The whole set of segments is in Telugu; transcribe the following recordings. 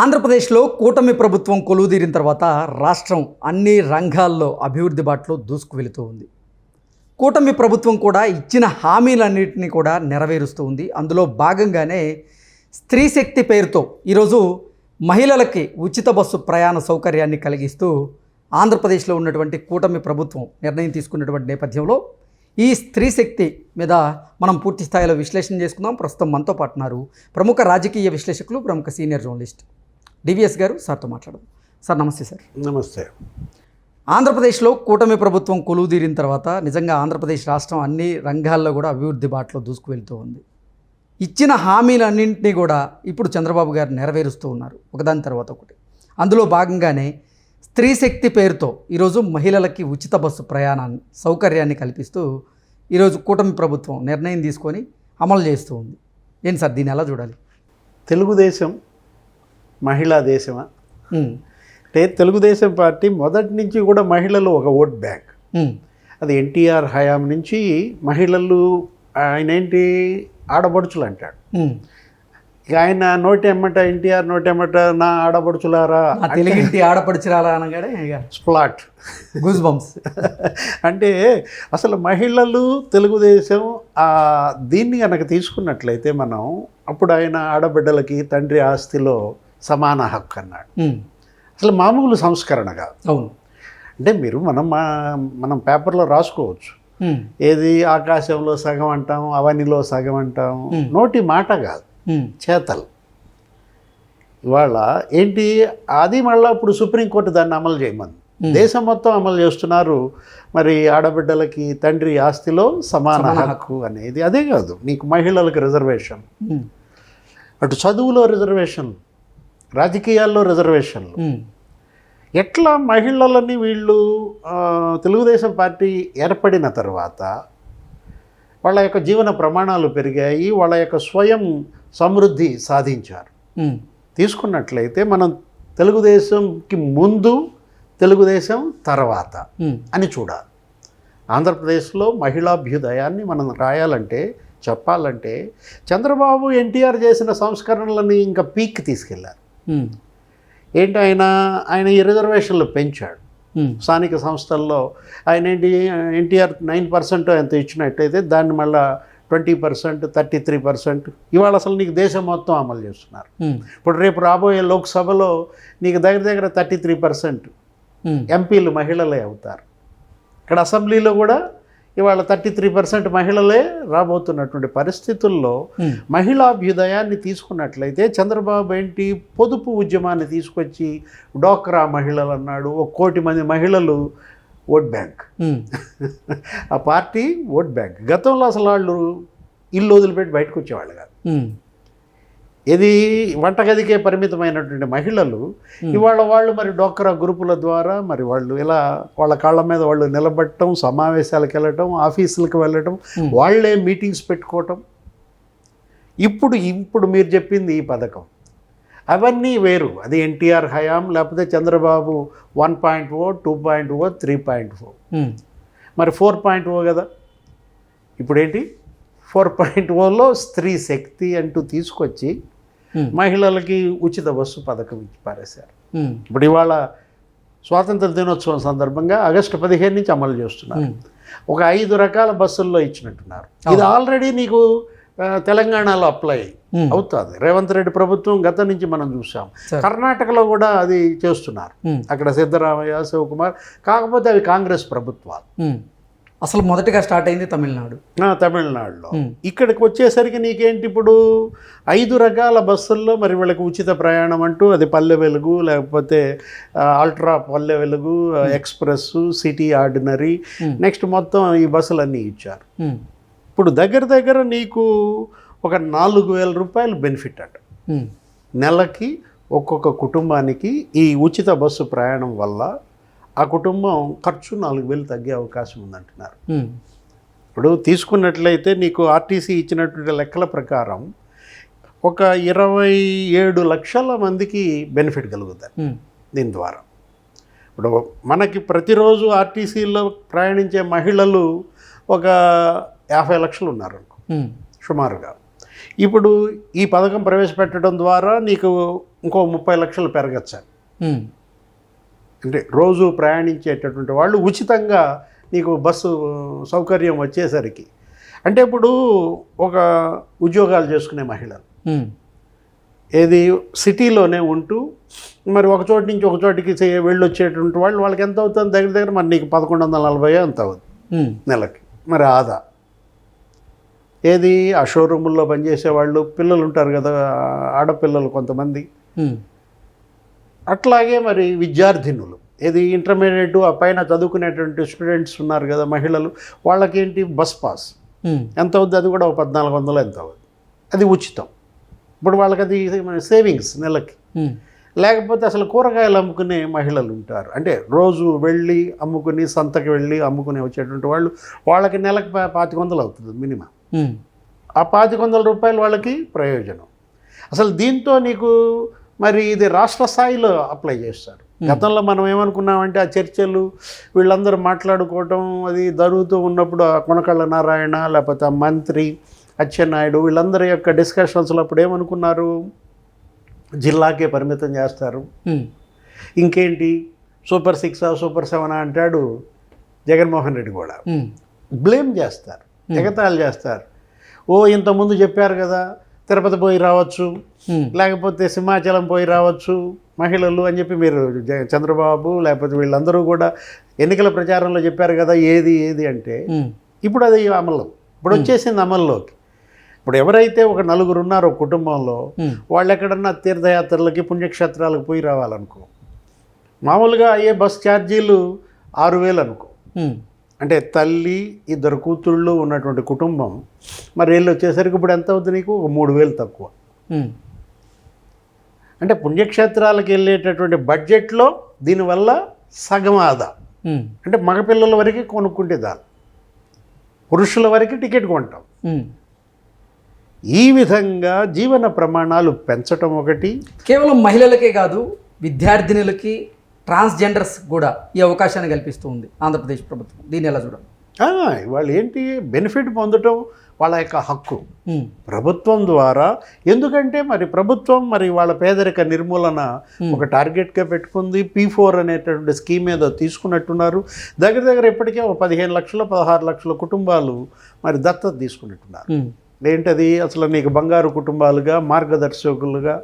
ఆంధ్రప్రదేశ్లో కూటమి ప్రభుత్వం కొలువుదీరిన తర్వాత రాష్ట్రం అన్ని రంగాల్లో అభివృద్ధి బాటలో దూసుకు వెళుతూ ఉంది. కూటమి ప్రభుత్వం కూడా ఇచ్చిన హామీలన్నింటినీ కూడా నెరవేరుస్తూ ఉంది. అందులో భాగంగానే స్త్రీ శక్తి పేరుతో ఈరోజు మహిళలకి ఉచిత బస్సు ప్రయాణ సౌకర్యాన్ని కలిగిస్తూ ఆంధ్రప్రదేశ్లో ఉన్నటువంటి కూటమి ప్రభుత్వం నిర్ణయం తీసుకున్నటువంటి నేపథ్యంలో ఈ స్త్రీ శక్తి మీద మనం పూర్తి స్థాయిలో విశ్లేషణ చేసుకుందాం. ప్రస్తుతం మనతో పాటున్నారు ప్రముఖ రాజకీయ విశ్లేషకులు ప్రముఖ సీనియర్ జర్నలిస్ట్ డివిఎస్ గారు సార్తో మాట్లాడదాం. సార్ నమస్తే సార్. నమస్తే. ఆంధ్రప్రదేశ్లో కూటమి ప్రభుత్వం కొలువుదీరిన తర్వాత నిజంగా ఆంధ్రప్రదేశ్ రాష్ట్రం అన్ని రంగాల్లో కూడా అభివృద్ధి బాటలో దూసుకు వెళ్తూ ఉంది. ఇచ్చిన హామీలన్నింటినీ కూడా ఇప్పుడు చంద్రబాబు గారు నెరవేరుస్తూ ఉన్నారు. ఒకదాని తర్వాత ఒకటి. అందులో భాగంగానే స్త్రీ శక్తి పేరుతో ఈరోజు మహిళలకి ఉచిత బస్సు ప్రయాణాన్ని సౌకర్యాన్ని కల్పిస్తూ ఈరోజు కూటమి ప్రభుత్వం నిర్ణయం తీసుకొని అమలు చేస్తూ ఉంది. ఏంటి సార్ దీన్ని ఎలా చూడాలి? తెలుగుదేశం మహిళా దేశమా? అంటే తెలుగుదేశం పార్టీ మొదటి నుంచి కూడా మహిళలు ఒక ఓట్ బ్యాంక్. అది ఎన్టీఆర్ హయాం నుంచి మహిళలు ఆయన ఏంటి ఆడబడుచులు అంటాడు. ఇక ఆయన నోటెమ్మట ఎన్టీఆర్ నోటెమ్మట నా ఆడబడుచులారా ఆ తెలుగింటి ఆడపడిచిరాలా అనగానే ఇక స్ప్లాట్. గూస్ బంప్స్ అంటే అసలు మహిళలు తెలుగుదేశం దీన్ని కనుక తీసుకున్నట్లయితే మనం అప్పుడు ఆయన ఆడబిడ్డలకి తండ్రి ఆస్తిలో సమాన హక్కు అన్నాడు. అసలు మామూలు సంస్కరణ కాదు. అవును. అంటే మీరు మనం మనం పేపర్లో రాసుకోవచ్చు. ఏది ఆకాశంలో సగం అంటాం అవనిలో సగం అంటాం. నోటి మాట కాదు. చేతలు. ఇవాళ ఏంటి అది మళ్ళీ ఇప్పుడు సుప్రీంకోర్టు దాన్ని అమలు చేయమంది. దేశం మొత్తం అమలు చేస్తున్నారు. మరి ఆడబిడ్డలకి తండ్రి ఆస్తిలో సమాన హక్కు అనేది అదే కాదు. నీకు మహిళలకు రిజర్వేషన్. అటు చదువులో రిజర్వేషన్. రాజకీయాల్లో రిజర్వేషన్లు. ఎట్లా మహిళలని వీళ్ళు తెలుగుదేశం పార్టీ ఏర్పడిన తర్వాత వాళ్ళ యొక్క జీవన ప్రమాణాలు పెరిగాయి వాళ్ళ యొక్క స్వయం సమృద్ధి సాధించారు. తీసుకున్నట్లయితే మనం తెలుగుదేశంకి ముందు తెలుగుదేశం తర్వాత అని చూడాలి. ఆంధ్రప్రదేశ్లో మహిళాభ్యుదయాన్ని మనం రాయాలంటే చెప్పాలంటే చంద్రబాబు ఎన్టీఆర్ చేసిన సంస్కరణలని ఇంకా పీక్ తీసుకెళ్ళారు. ఏంటి ఆయన? ఆయన ఈ రిజర్వేషన్లు పెంచాడు. స్థానిక సంస్థల్లో ఆయన ఏంటి? ఎన్టీఆర్ నైన్ పర్సెంట్ ఎంత ఇచ్చినట్టయితే దాన్ని మళ్ళా twenty percent thirty three percent ఇవాళ అసలు నీకు దేశం మొత్తం అమలు చేస్తున్నారు. ఇప్పుడు రేపు రాబోయే లోక్సభలో నీకు దగ్గర దగ్గర థర్టీ త్రీ పర్సెంట్ ఎంపీలు మహిళలే అవుతారు. ఇక్కడ అసెంబ్లీలో కూడా ఇవాళ థర్టీ త్రీ పర్సెంట్ మహిళలే రాబోతున్నటువంటి పరిస్థితుల్లో ఉమ్, మహిళాభ్యుదయాన్ని తీసుకున్నట్లయితే చంద్రబాబు ఏంటి పొదుపు ఉద్యమాన్ని తీసుకొచ్చి డోక్రా మహిళలు అన్నాడు ఒక కోటి మంది మహిళలు ఓట్ బ్యాంక్. ఉమ్, ఆ పార్టీ ఓట్ బ్యాంక్. గతంలో అసలు వాళ్ళు ఇల్లు వదిలిపెట్టి బయటకు వచ్చేవాళ్ళు కాదు. ఉమ్, ఇది వంటగదికే పరిమితమైనటువంటి మహిళలు ఇవాళ వాళ్ళు మరి డోక్రా గ్రూపుల ద్వారా మరి వాళ్ళు ఇలా వాళ్ళ కాళ్ళ మీద వాళ్ళు నిలబడటం సమావేశాలకు వెళ్ళటం ఆఫీసులకు వెళ్ళటం Hmm. వాళ్ళే మీటింగ్స్ పెట్టుకోవటం. ఇప్పుడు ఇప్పుడు మీరు చెప్పింది ఈ పథకం. అవన్నీ వేరు. అది ఎన్టీఆర్ హయాం లేకపోతే Chandrababu one point o two point o three point o. Um, మరి ఫోర్ పాయింట్ ఓ కదా? ఇప్పుడేంటి? ఫోర్ పాయింట్ ఓలో స్త్రీ శక్తి అంటూ తీసుకొచ్చి మహిళలకి ఉచిత బస్సు పథకం ఇచ్చి పారేశారు. ఉమ్, ఇప్పుడు ఇవాళ స్వాతంత్ర దినోత్సవం సందర్భంగా ఆగస్టు పదిహేను నుంచి అమలు చేస్తున్నారు. ఉమ్, ఒక ఐదు రకాల బస్సుల్లో ఇచ్చినట్టున్నారు. ఇది ఆల్రెడీ నీకు తెలంగాణలో అప్లై అవుతుంది. రేవంత్ రెడ్డి ప్రభుత్వం గత నుంచి మనం చూసాం. కర్ణాటకలో కూడా అది చేస్తున్నారు. అక్కడ సిద్ధరామయ్య శివకుమార్ కాకపోతే అవి కాంగ్రెస్ ప్రభుత్వాలు. అసలు మొదటిగా స్టార్ట్ అయింది తమిళనాడు. తమిళనాడులో. ఇక్కడికి వచ్చేసరికి నీకేంటి ఇప్పుడు? ఐదు రకాల బస్సుల్లో మరి వీళ్ళకి ఉచిత ప్రయాణం అంటూ అది పల్లె వెలుగు లేకపోతే ultra Palle Velugu express city ordinary. Next మొత్తం ఈ బస్సులన్నీ ఇచ్చారు. ఇప్పుడు దగ్గర దగ్గర నీకు ఒక నాలుగు వేల రూపాయలు బెనిఫిట్ అంట. నెలకి ఒక్కొక్క కుటుంబానికి ఈ ఉచిత బస్సు ప్రయాణం వల్ల ఆ కుటుంబం ఖర్చు నాలుగు వేలు తగ్గే అవకాశం ఉందంటున్నారు. ఇప్పుడు తీసుకున్నట్లయితే నీకు ఆర్టీసీ ఇచ్చినటువంటి లెక్కల ప్రకారం ఒక ఇరవై ఏడు లక్షల మందికి బెనిఫిట్ కలుగుతుంది ఉమ్, దీని ద్వారా. ఇప్పుడు మనకి ప్రతిరోజు ఆర్టీసీలో ప్రయాణించే మహిళలు ఒక యాభై లక్షలు ఉన్నారు సుమారుగా. ఇప్పుడు ఈ పథకం ప్రవేశపెట్టడం ద్వారా నీకు ఇంకో ముప్పై లక్షలు పెరగచ్చు? అంటే రోజు ప్రయాణించేటటువంటి వాళ్ళు ఉచితంగా నీకు బస్సు సౌకర్యం వచ్చేసరికి. అంటే ఇప్పుడు ఒక ఉద్యోగాలు చేసుకునే మహిళలు. ఏది సిటీలోనే ఉంటూ మరి ఒక చోటు నుంచి ఒక చోటికి వెళ్ళొచ్చేటువంటి వాళ్ళు వాళ్ళకి ఎంత అవుతుంది దగ్గర దగ్గర? మరి నీకు పదకొండు వందల నలభై ఎంత అవుతుంది నెలకి. మరి ఆదా. ఏది ఆ షోరూముల్లో పనిచేసే వాళ్ళు పిల్లలు ఉంటారు కదా ఆడపిల్లలు కొంతమంది. అట్లాగే మరి విద్యార్థినులు ఏది ఇంటర్మీడియట్ ఆ పైన చదువుకునేటువంటి స్టూడెంట్స్ ఉన్నారు కదా మహిళలు వాళ్ళకేంటి బస్ పాస్? ఎంత అవుద్ది? అది కూడా ఒక పద్నాలుగు వందలు ఎంత అవుద్ది? అది ఉచితం. ఇప్పుడు వాళ్ళకి అది సేవింగ్స్ నెలకి. లేకపోతే అసలు కూరగాయలు అమ్ముకునే మహిళలు ఉంటారు. అంటే రోజు వెళ్ళి అమ్ముకుని సంతకి వెళ్ళి అమ్ముకుని వచ్చేటువంటి వాళ్ళు వాళ్ళకి నెలకు పాతిక వందలు అవుతుంది మినిమం. ఆ పాతిక వందల రూపాయలు వాళ్ళకి ప్రయోజనం. అసలు దీంతో నీకు మరి ఇది రాష్ట్ర స్థాయిలో అప్లై చేస్తారు. గతంలో మనం ఏమనుకున్నామంటే ఆ చర్చలు వీళ్ళందరూ మాట్లాడుకోవటం అది జరుగుతూ ఉన్నప్పుడు ఆ కొనకళ్ళ నారాయణ లేకపోతే ఆ మంత్రి అచ్చెన్నాయుడు వీళ్ళందరి యొక్క డిస్కషన్స్లో అప్పుడు ఏమనుకున్నారు? జిల్లాకే పరిమితం చేస్తారు. ఇంకేంటి? సూపర్ సిక్స్ సూపర్ సెవెన్ అంటాడు జగన్మోహన్ రెడ్డి కూడా. బ్లేమ్ చేస్తారు. ఎగతాళి చేస్తారు. ఓ ఇంతకుముందు చెప్పారు కదా తిరుపతి పోయి రావచ్చు. లేకపోతే సింహాచలం పోయి రావచ్చు. మహిళలు అని చెప్పి మీరు చంద్రబాబు లేకపోతే వీళ్ళందరూ కూడా ఎన్నికల ప్రచారంలో చెప్పారు కదా ఏది ఏది అంటే ఇప్పుడు అది అమలు. ఇప్పుడు వచ్చేసింది అమల్లోకి. ఇప్పుడు ఎవరైతే ఒక నలుగురు ఉన్నారో కుటుంబంలో వాళ్ళు ఎక్కడన్నా తీర్థయాత్రలకి పుణ్యక్షేత్రాలకు పోయి రావాలనుకో మామూలుగా అయ్యే బస్ ఛార్జీలు ఆరు వేలు అనుకో. అంటే తల్లి ఇద్దరు కూతుళ్ళు ఉన్నటువంటి కుటుంబం మరి వెళ్ళి వచ్చేసరికి ఇప్పుడు ఎంత అవుతుంది నీకు? ఒక మూడు వేలు తక్కువ. అంటే పుణ్యక్షేత్రాలకు వెళ్ళేటటువంటి బడ్జెట్లో దీనివల్ల సగం ఆదా. అంటే మగపిల్లల వరకు కొనుక్కుంటే దాని పురుషుల వరకు టికెట్ కొంటాం. ఈ విధంగా జీవన ప్రమాణాలు పెంచటం ఒకటి. కేవలం మహిళలకే కాదు విద్యార్థినులకి ట్రాన్స్జెండర్స్ కూడా ఈ అవకాశాన్ని కల్పిస్తూ ఉంది ఆంధ్రప్రదేశ్ ప్రభుత్వం. దీన్ని ఎలా చూడాలి? వాళ్ళు ఏంటి? బెనిఫిట్ పొందటం వాళ్ళ యొక్క హక్కు. ప్రభుత్వం ద్వారా ఎందుకంటే మరి ప్రభుత్వం మరి వాళ్ళ పేదరిక నిర్మూలన. ఒక టార్గెట్గా పెట్టుకుంది. పీ ఫోర్ అనేటటువంటి స్కీమ్ ఏదో తీసుకున్నట్టున్నారు. దగ్గర దగ్గర ఇప్పటికే ఒక పదిహేను లక్షల పదహారు లక్షల కుటుంబాలు మరి దత్తత తీసుకున్నట్టున్నారు. ఏంటది? అసలు నీకు బంగారు కుటుంబాలుగా మార్గదర్శకులుగా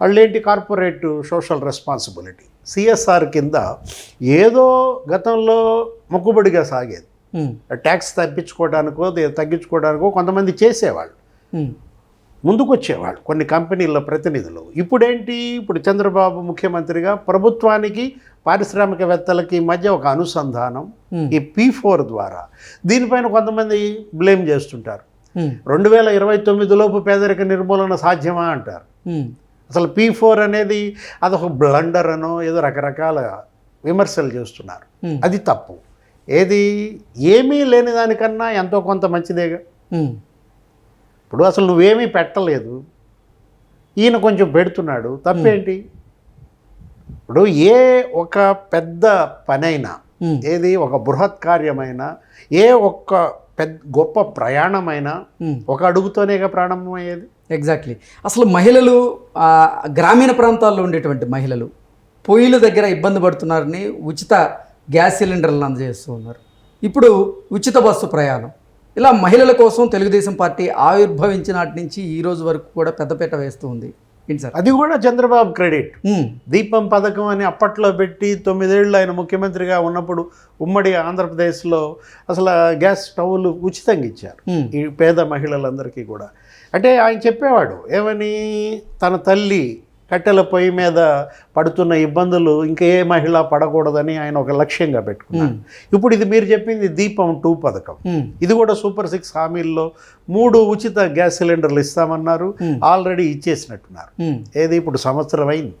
వాళ్ళేంటి కార్పొరేట్ సోషల్ రెస్పాన్సిబిలిటీ? సిఎస్ఆర్ కింద ఏదో గతంలో మొక్కుబడిగా సాగేది. ట్యాక్స్ తప్పించుకోవడానికో తగ్గించుకోవడానికో కొంతమంది చేసేవాళ్ళు. ఉమ్, ముందుకు వచ్చేవాళ్ళు కొన్ని కంపెనీల ప్రతినిధులు. ఇప్పుడేంటి? ఇప్పుడు చంద్రబాబు ముఖ్యమంత్రిగా ప్రభుత్వానికి పారిశ్రామికవేత్తలకి మధ్య ఒక అనుసంధానం ఈ పీ ఫోర్ ద్వారా. దీనిపైన కొంతమంది బ్లేమ్ చేస్తుంటారు. రెండు వేల ఇరవై తొమ్మిదిలోపు పేదరిక నిర్మూలన సాధ్యమా అంటారు. అసలు పీ ఫోర్ అనేది అదొక బ్లండర్ అనో ఏదో రకరకాల విమర్శలు చేస్తున్నారు. అది తప్పు. ఏది ఏమీ లేని దానికన్నా ఎంతో కొంత మంచిదేగా? ఇప్పుడు అసలు నువ్వేమీ పెట్టలేదు. ఈయన కొంచెం పెడుతున్నాడు. తప్పేంటి? ఇప్పుడు ఏ ఒక పెద్ద పనైనా ఏది ఒక బృహత్ కార్యమైనా ఏ ఒక్క పెద్ద గొప్ప ప్రయాణమైనా. ఒక అడుగుతోనేగా ప్రారంభమయ్యేది? ఎగ్జాక్ట్లీ అసలు మహిళలు గ్రామీణ ప్రాంతాల్లో ఉండేటువంటి మహిళలు పొయ్యిల దగ్గర ఇబ్బంది పడుతున్నారని ఉచిత గ్యాస్ సిలిండర్లను అందజేస్తూ ఉన్నారు. ఇప్పుడు ఉచిత బస్సు ప్రయాణం. ఇలా మహిళల కోసం తెలుగుదేశం పార్టీ ఆవిర్భవించినాటి నుంచి ఈ రోజు వరకు కూడా పెద్దపీట వేస్తూ ఉంది. సార్ అది కూడా చంద్రబాబు క్రెడిట్. ఉమ్, దీపం పథకం అని అప్పట్లో పెట్టి తొమ్మిదేళ్ళు ఆయన ముఖ్యమంత్రిగా ఉన్నప్పుడు ఉమ్మడి ఆంధ్రప్రదేశ్లో అసలు గ్యాస్ స్టవ్లు ఉచితంగా ఇచ్చారు. ఉమ్, ఈ పేద మహిళలందరికీ కూడా. అంటే ఆయన చెప్పేవాడు ఏమని తన తల్లి కట్టెల పొయ్యి మీద పడుతున్న ఇబ్బందులు ఇంకా ఏ మహిళ పడకూడదని ఆయన ఒక లక్ష్యంగా పెట్టుకున్నాడు ఇప్పుడు ఇది మీరు చెప్పింది దీపం టూ పథకం. ఇది కూడా సూపర్ సిక్స్ హామీల్లో మూడు ఉచిత గ్యాస్ సిలిండర్లు ఇస్తామన్నారు. ఆల్రెడీ ఇచ్చేసినట్టున్నారు. ఏది ఇప్పుడు సంవత్సరం అయింది.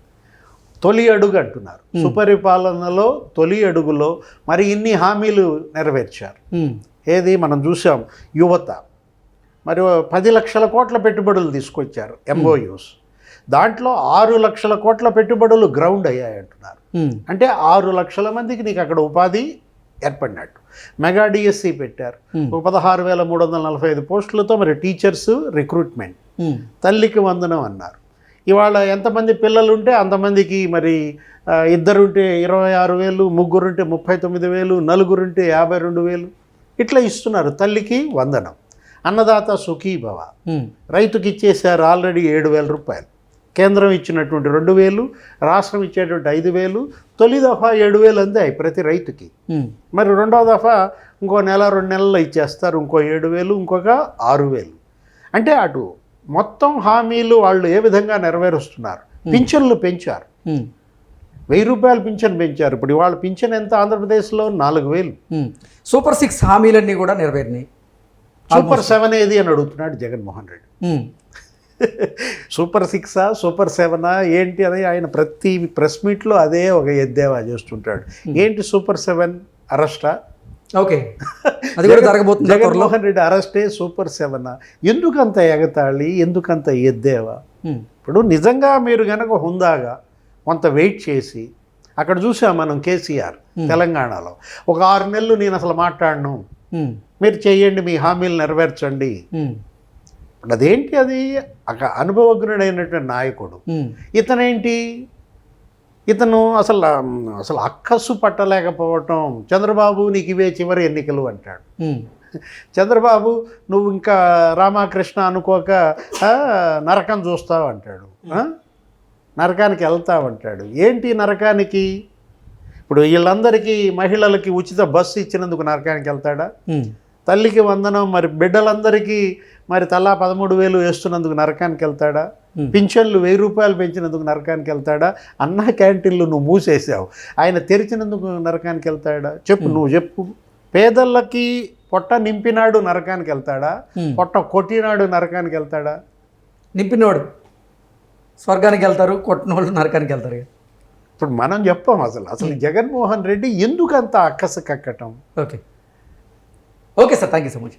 తొలి అడుగు అంటున్నారు. సుపరిపాలనలో తొలి అడుగులో మరి ఇన్ని హామీలు నెరవేర్చారు. ఏది మనం చూసాం యువత. మరి పది లక్షల కోట్ల పెట్టుబడులు తీసుకొచ్చారు ఎంఓయూస్. దాంట్లో ఆరు లక్షల కోట్ల పెట్టుబడులు గ్రౌండ్ అయ్యాయి అంటున్నారు. అంటే ఆరు లక్షల మందికి నీకు అక్కడ ఉపాధి ఏర్పడినట్టు. మెగా డిఎస్సి పెట్టారు. ఒక పదహారు వేల మూడు వందల నలభై ఐదు పోస్టులతో మరి టీచర్స్ రిక్రూట్మెంట్ తల్లికి వందనం అన్నారు. ఇవాళ ఎంతమంది పిల్లలు ఉంటే అంతమందికి మరి ఇద్దరుంటే ఇరవై ఆరు వేలు ముగ్గురుంటే ముప్పై తొమ్మిది వేలు నలుగురుంటే యాభై రెండు వేలు. ఇట్లా ఇస్తున్నారు తల్లికి వందనం. అన్నదాత సుఖీభవ. రైతుకి ఇచ్చేసారు ఆల్రెడీ ఏడు వేల రూపాయలు. కేంద్రం ఇచ్చినటువంటి రెండు వేలు రాష్ట్రం ఇచ్చేటువంటి ఐదు వేలు తొలి దఫా ఏడు వేలు అందాయి ప్రతి రైతుకి. మరి రెండో దఫా ఇంకో నెల రెండు నెలల్లో ఇచ్చేస్తారు ఇంకో ఏడు వేలు ఇంకొక ఆరు వేలు. అంటే అటు మొత్తం హామీలు వాళ్ళు ఏ విధంగా నెరవేరుస్తున్నారు? పింఛన్లు పెంచారు. వెయ్యి రూపాయలు పింఛన్ పెంచారు. ఇప్పుడు ఇవాళ పింఛన్ ఎంత ఆంధ్రప్రదేశ్లో? నాలుగు వేలు. సూపర్ సిక్స్ హామీలన్నీ కూడా నెరవేరినాయి. సూపర్ సెవెన్ ఏది అని అడుగుతున్నాడు జగన్మోహన్ రెడ్డి. సూపర్ సిక్సా సూపర్ సెవెనా ఏంటి అని ఆయన ప్రతి ప్రెస్ మీట్లో అదే ఒక ఎద్దేవా చేస్తుంటాడు. ఏంటి సూపర్ సెవెన్ అరెస్టా? ఓకే. అది కూడా జరగబోతుంది జగన్మోహన్ రెడ్డి అరెస్టే సూపర్ సెవెనా? ఎందుకంత ఎగతాళి ఎందుకంత ఎద్దేవా? ఇప్పుడు నిజంగా మీరు గనక హుందాగా కొంత వెయిట్ చేసి అక్కడ చూసాం మనం కేసీఆర్ తెలంగాణలో. ఒక ఆరు నెలలు నేను అసలు మాట్లాడను. మీరు చేయండి మీ హామీలు నెరవేర్చండి. ఇప్పుడు అదేంటి అది? ఒక అనుభవజ్ఞుడైనటువంటి నాయకుడు. ఇతనేంటి? ఇతను అసలు అసలు అక్కస్సు పట్టలేకపోవటం. చంద్రబాబు నీకు ఇవే చివరి ఎన్నికలు అంటాడు. చంద్రబాబు నువ్వు ఇంకా రామకృష్ణ అనుకోక నరకం చూస్తావు అంటాడు? నరకానికి వెళ్తావు అంటాడు. ఏంటి నరకానికి? ఇప్పుడు వీళ్ళందరికీ మహిళలకి ఉచిత బస్సు ఇచ్చినందుకు నరకానికి వెళ్తాడా? తల్లికి వందనం మరి బిడ్డలందరికీ మరి తలా పదమూడు వేలు వేస్తున్నందుకు నరకానికి వెళ్తాడా. పింఛన్లు వెయ్యి రూపాయలు పెంచినందుకు నరకానికి వెళ్తాడా? అన్న క్యాంటీన్లు నువ్వు మూసేసావు ఆయన తెరిచినందుకు నరకానికి వెళ్తాడా? చెప్పు నువ్వు చెప్పు. పేదలకి పొట్ట నింపినాడు నరకానికి వెళ్తాడా. పొట్ట కొట్టినాడు నరకానికి వెళ్తాడా? నింపినోడు. స్వర్గానికి వెళ్తారు కొట్టినోళ్ళు నరకానికి వెళ్తారు ఇప్పుడు మనం చెప్పాం అసలు. అసలు జగన్మోహన్ రెడ్డి ఎందుకంత అక్కస కక్కటం okay. okay sir thank you so much